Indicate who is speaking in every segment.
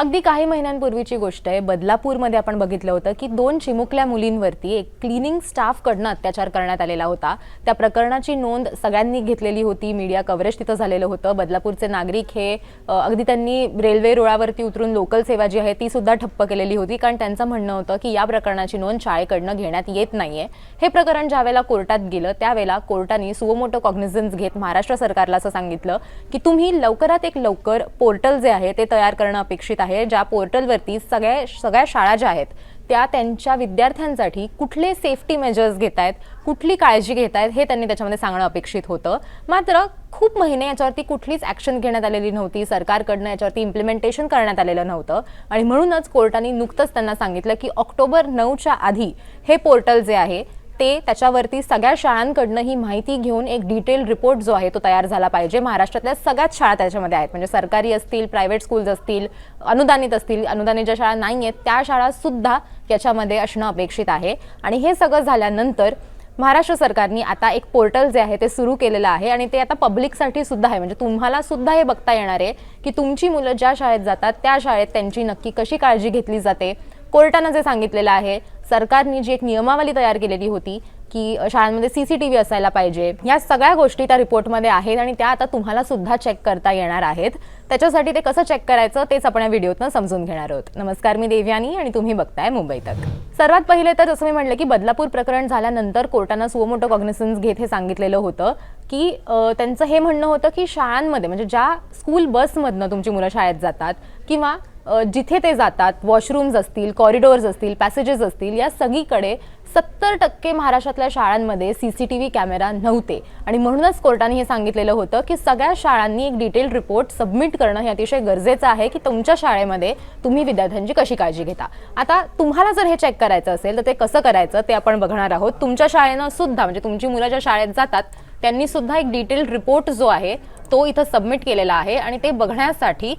Speaker 1: अगदी काही महिन्यांपूर्वीची गोष्ट आहे. बदलापूरमध्ये आपण बघितलं होतं की दोन चिमुकल्या मुलींवरती एक क्लिनिंग स्टाफकडनं अत्याचार करण्यात आलेला होता. त्या प्रकरणाची नोंद सगळ्यांनी घेतलेली होती. मीडिया कव्हरेज तिथं झालेलं होतं. बदलापूरचे नागरिक हे अगदी त्यांनी रेल्वे रुळावरती उतरून लोकल सेवा जी आहे ती सुद्धा ठप्प केलेली होती. कारण त्यांचं म्हणणं होतं की या प्रकरणाची नोंद शाळेकडनं घेण्यात येत नाहीये. हे प्रकरण ज्यावेळेला कोर्टात गेलं त्यावेळेला कोर्टाने सुवमोटो कॉग्निझन्स घेत महाराष्ट्र सरकारला असं सांगितलं की तुम्ही लवकरात एक लवकर पोर्टल जे आहे ते तयार करणं अपेक्षित आहे. ज्या पोर्टलवरती सगळ्या सगळ्या शाळा ज्या आहेत त्या त्यांच्या विद्यार्थ्यांसाठी कुठले सेफ्टी मेजर्स घेत आहेत कुठली काळजी घेत आहेत हे त्यांनी त्याच्यामध्ये सांगणं अपेक्षित होतं. मात्र खूप महिने याच्यावरती कुठलीच ॲक्शन घेण्यात आलेली नव्हती सरकारकडनं याच्यावरती इम्प्लिमेंटेशन करण्यात आलेलं नव्हतं. आणि म्हणूनच कोर्टाने नुकतंच त्यांना सांगितलं की ऑक्टोबर नऊच्या आधी हे पोर्टल जे आहे ते त्याच्यावरती सगळ्या शाळांकडनं ही माहिती घेऊन एक डिटेल रिपोर्ट जो आहे तो तयार झाला पाहिजे. महाराष्ट्रातल्या सगळ्याच शाळा त्याच्यामध्ये आहेत. म्हणजे सरकारी असतील प्रायव्हेट स्कूल्स असतील अनुदानित असतील अनुदानित ज्या शाळा नाही आहेत त्या शाळा सुद्धा याच्यामध्ये असणं अपेक्षित आहे. आणि हे सगळं झाल्यानंतर महाराष्ट्र सरकारने आता एक पोर्टल जे आहे ते सुरू केलेलं आहे आणि ते आता पब्लिकसाठी सुद्धा आहे. म्हणजे तुम्हाला सुद्धा हे बघता येणार आहे की तुमची मुलं ज्या शाळेत जातात त्या शाळेत त्यांची नक्की कशी काळजी घेतली जाते कोर्टानं जे सांगितलेलं आहे सरकारने जी एक नियमावली तयार केलेली होती की शाळांमध्ये सी सी टी व्ही असायला पाहिजे या सगळ्या गोष्टी त्या रिपोर्टमध्ये आहेत आणि त्या आता तुम्हाला सुद्धा चेक करता येणार आहेत. त्याच्यासाठी ते कसं चेक करायचं तेच आपण या व्हिडिओतनं समजून घेणार आहोत. नमस्कार मी देवयानी आणि तुम्ही बघताय मुंबई तक. सर्वात पहिले तर जसं मी म्हटलं की बदलापूर प्रकरण झाल्यानंतर कोर्टानं सुवमोटो कॉग्निसन्स घेत हे सांगितलेलं होतं की त्यांचं हे म्हणणं होतं की शाळांमध्ये म्हणजे ज्या स्कूल बसमधनं तुमची मुलं शाळेत जातात किंवा जिथे ते जातात वॉशरूम्स असतील कॉरिडोर्स असतील पॅसेजेस असतील या सगळीकडे सत्तर टक्के महाराष्ट्रातल्या शाळांमध्ये C C T V camera नव्हते. आणि म्हणूनच कोर्टाने हे सांगितलेलं होतं की सगळ्या शाळांनी एक डिटेल रिपोर्ट सबमिट करणं हे अतिशय गरजेचं आहे की तुमच्या शाळेमध्ये तुम्ही विद्यार्थ्यांची कशी काळजी घेता. आता तुम्हाला जर हे चेक करायचं असेल तर ते कसं करायचं ते आपण बघणार आहोत. तुमच्या शाळेनं सुद्धा म्हणजे तुमची मुलं ज्या शाळेत जातात त्यांनी सुद्धा एक डिटेल रिपोर्ट जो आहे तो इथं सबमिट केलेला आहे. आणि ते बघण्यासाठी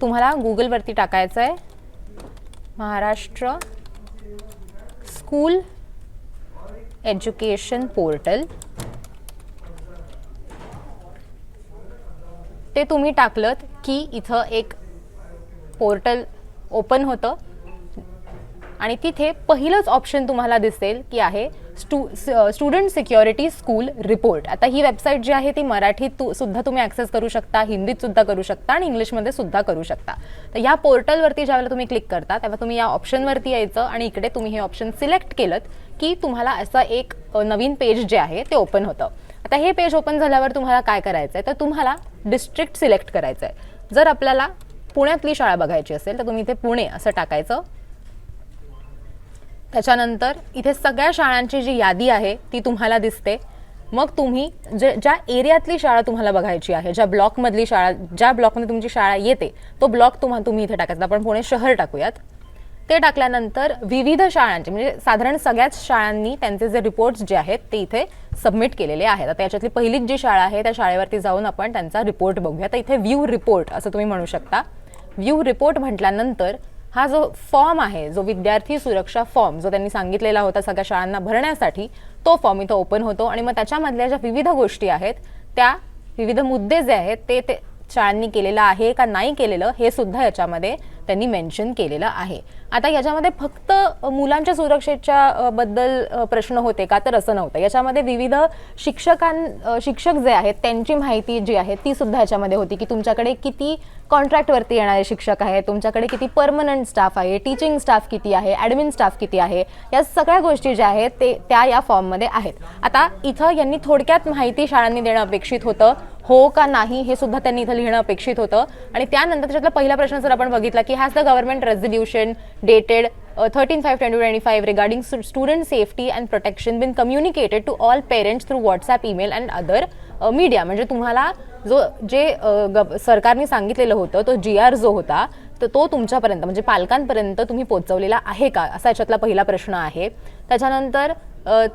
Speaker 1: तुम्हाला गुगलवरती टाकायचं आहे. महाराष्ट्र स्कूल एज्युकेशन पोर्टल ते तुम्ही टाकलं की इथं एक पोर्टल ओपन होतं. आणि तिथे पहिलंच ऑप्शन तुम्हाला दिसेल की आहे स्टू स्टुडंट सिक्युरिटी स्कूल रिपोर्ट आता ही वेबसाईट जी आहे ती मराठीत तु सुद्धा तुम्ही ॲक्सेस करू शकता हिंदीत सुद्धा करू शकता आणि इंग्लिशमध्ये सुद्धा करू शकता. तर या पोर्टलवरती ज्यावेळेला तुम्ही क्लिक करता तेव्हा तुम्ही या ऑप्शनवरती यायचं आणि इकडे तुम्ही हे ऑप्शन सिलेक्ट केलं की तुम्हाला असं एक नवीन पेज जे आहे ते ओपन होतं. आता हे पेज ओपन झाल्यावर तुम्हाला काय करायचं आहे तर तुम्हाला डिस्ट्रिक्ट सिलेक्ट करायचं आहे जर आपल्याला पुण्यातली शाळा बघायची असेल तर तुम्ही इथे पुणे असं टाकायचं. त्याच्यानंतर इथे सगळ्या शाळांची जी यादी आहे ती तुम्हाला दिसते. मग तुम्ही जे ज्या एरियातली शाळा तुम्हाला बघायची आहे ज्या ब्लॉकमधली शाळा ज्या ब्लॉकमध्ये तुमची शाळा येते तो ब्लॉक तुम्हा तुम्ही इथे टाकायचा. आपण पुणे शहर टाकूयात. ते टाकल्यानंतर विविध शाळांचे म्हणजे साधारण सगळ्याच शाळांनी त्यांचे जे रिपोर्ट्स जे आहेत ते इथे सबमिट केलेले आहेत. आता याच्यातली पहिलीच जी शाळा आहे त्या शाळेवरती जाऊन आपण त्यांचा रिपोर्ट बघूया. तर इथे व्ह्यू रिपोर्ट असं तुम्ही म्हणू शकता. व्ह्यू रिपोर्ट म्हटल्यानंतर हा जो फॉर्म आहे जो विद्यार्थी सुरक्षा फॉर्म जो त्यांनी सांगितलेला होता सगळ्या शाळांना भरण्यासाठी तो फॉर्म इथं ओपन होतो. आणि मग त्याच्यामधल्या ज्या विविध गोष्टी आहेत त्या विविध मुद्दे जे आहेत ते ते शाळांनी केलेलं आहे का नाही केलेलं हे सुद्धा याच्यामध्ये त्यांनी मेन्शन केलेलं आहे. आता याच्यामध्ये फक्त मुलांच्या सुरक्षेच्या बद्दल प्रश्न होते का? तर असं नव्हतं. याच्यामध्ये विविध शिक्षकां शिक्षक जे आहेत त्यांची माहिती जी आहे ती सुद्धा याच्यामध्ये होती की तुमच्याकडे किती कॉन्ट्रॅक्टवरती येणारे शिक्षक आहे तुमच्याकडे किती परमनंट स्टाफ आहे टीचिंग स्टाफ किती आहे ॲडमिन स्टाफ किती आहे या सगळ्या गोष्टी ज्या आहेत ते त्या या फॉर्ममध्ये आहेत. आता इथं यांनी थोडक्यात माहिती शाळांनी देणं अपेक्षित होतं. हो का नाही हे सुद्धा त्यांनी इथं लिहिणं अपेक्षित होतं. आणि त्यानंतर त्याच्यातला पहिला प्रश्न जर आपण बघितला की has the government resolution dated thirteen five twenty twenty five regarding student safety and protection been communicated to all parents through WhatsApp email and other media म्हणजे तुम्हाला जो जे uh, ग सरकारने सांगितलेलं होतं तो जी आर जो होता तर तो तुमच्यापर्यंत म्हणजे पालकांपर्यंत तुम्ही पोचवलेला आहे का? असा याच्यातला पहिला प्रश्न आहे. त्याच्यानंतर uh,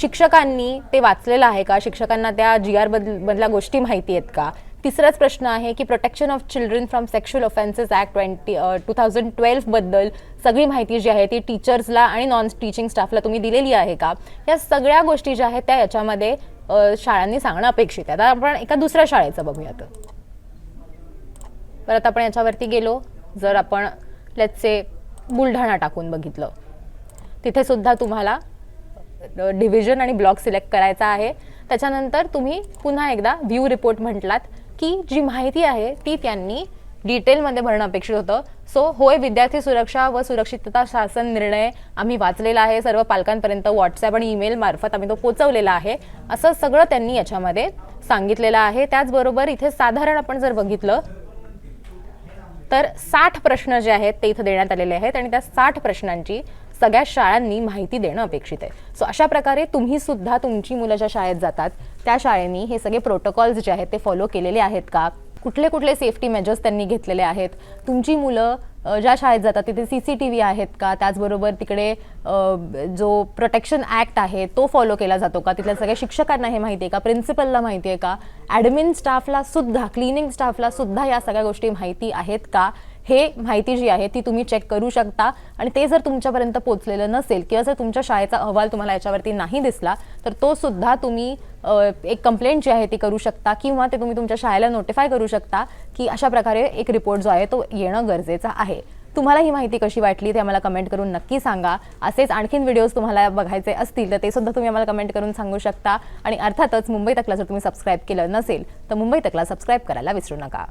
Speaker 1: शिक्षकांनी ते वाचलेलं आहे का? शिक्षकांना त्या जी आर बदल मधल्या गोष्टी माहिती आहेत का? तिसराच प्रश्न आहे की protection of children from sexual offences act twenty two thousand ट्वेल्वबद्दल सगळी माहिती जी आहे ती टीचर्सला आणि नॉन टीचिंग स्टाफला तुम्ही दिलेली आहे का? या सगळ्या गोष्टी ज्या आहेत त्या याच्यामध्ये शाळांनी सांगणं अपेक्षित आहे. आता आपण एका दुसऱ्या शाळेचं बघूयात. परत आपण याच्यावरती गेलो. जर आपण लेट्सचे बुलढाणा टाकून बघितलं. तिथे सुद्धा तुम्हाला डिव्हिजन आणि ब्लॉक सिलेक्ट करायचा आहे. त्याच्यानंतर तुम्ही पुन्हा एकदा व्ह्यू रिपोर्ट म्हटलात की जी माहिती आहे ती त्यांनी डिटेलमध्ये भरणं अपेक्षित होतं. सो होय विद्यार्थी सुरक्षा व सुरक्षितता शासन निर्णय आम्ही वाचलेला आहे. सर्व पालकांपर्यंत व्हॉट्सॲप आणि ईमेल मार्फत आम्ही तो पोचवलेला आहे. असं सगळं त्यांनी याच्यामध्ये सांगितलेलं आहे. त्याचबरोबर इथे साधारण आपण जर बघितलं तर साठ प्रश्न जे आहेत ते इथं देण्यात आलेले आहेत आणि त्या साठ प्रश्नांची सगळ्या शाळांनी माहिती देणं अपेक्षित आहे. सो अशा प्रकारे तुम्ही सुद्धा तुमची मुलं ज्या शाळेत जातात त्या शाळेनी हे सगळे प्रोटोकॉल्स जे आहेत ते फॉलो केलेले आहेत का? कुठले कुठले सेफ्टी मेजर्स त्यांनी घेतलेले आहेत? तुमची मुलं ज्या शाळेत जातात तिथे सी सी टी व्ही आहेत का? त्याचबरोबर तिकडे जो प्रोटेक्शन ॲक्ट आहे तो फॉलो केला जातो का? तिथल्या सगळ्या शिक्षकांना हे माहिती आहे का? प्रिन्सिपलला माहिती आहे का? ॲडमिन स्टाफला सुद्धा क्लिनिंग स्टाफला सुद्धा या सगळ्या गोष्टी माहिती आहेत का? हे माहिती जी आहे ती तुम्ही चेक करू शकता. आणि ते जर तुमच्यापर्यंत पोहोचलेलं नसेल किंवा जर तुमच्या शाळेचा अहवाल तुम्हाला याच्यावरती नाही दिसला तर तो सुद्धा तुम्ही एक कंप्लेंट जी आहे ती करू शकता किंवा ते तुम्ही तुमच्या शाळेला नोटिफाय करू शकता की अशा प्रकारे एक रिपोर्ट जो आहे तो येणं गरजेचं आहे. तुम्हाला ही माहिती कशी वाटली ते आम्हाला कमेंट करून नक्की सांगा. असेच आणखीन व्हिडिओज तुम्हाला बघायचे असतील तर ते सुद्धा तुम्ही आम्हाला कमेंट करून सांगू शकता. आणि अर्थातच मुंबई तकला जर तुम्ही सबस्क्राईब केलं नसेल तर मुंबई तकला सबस्क्राईब करायला विसरू नका.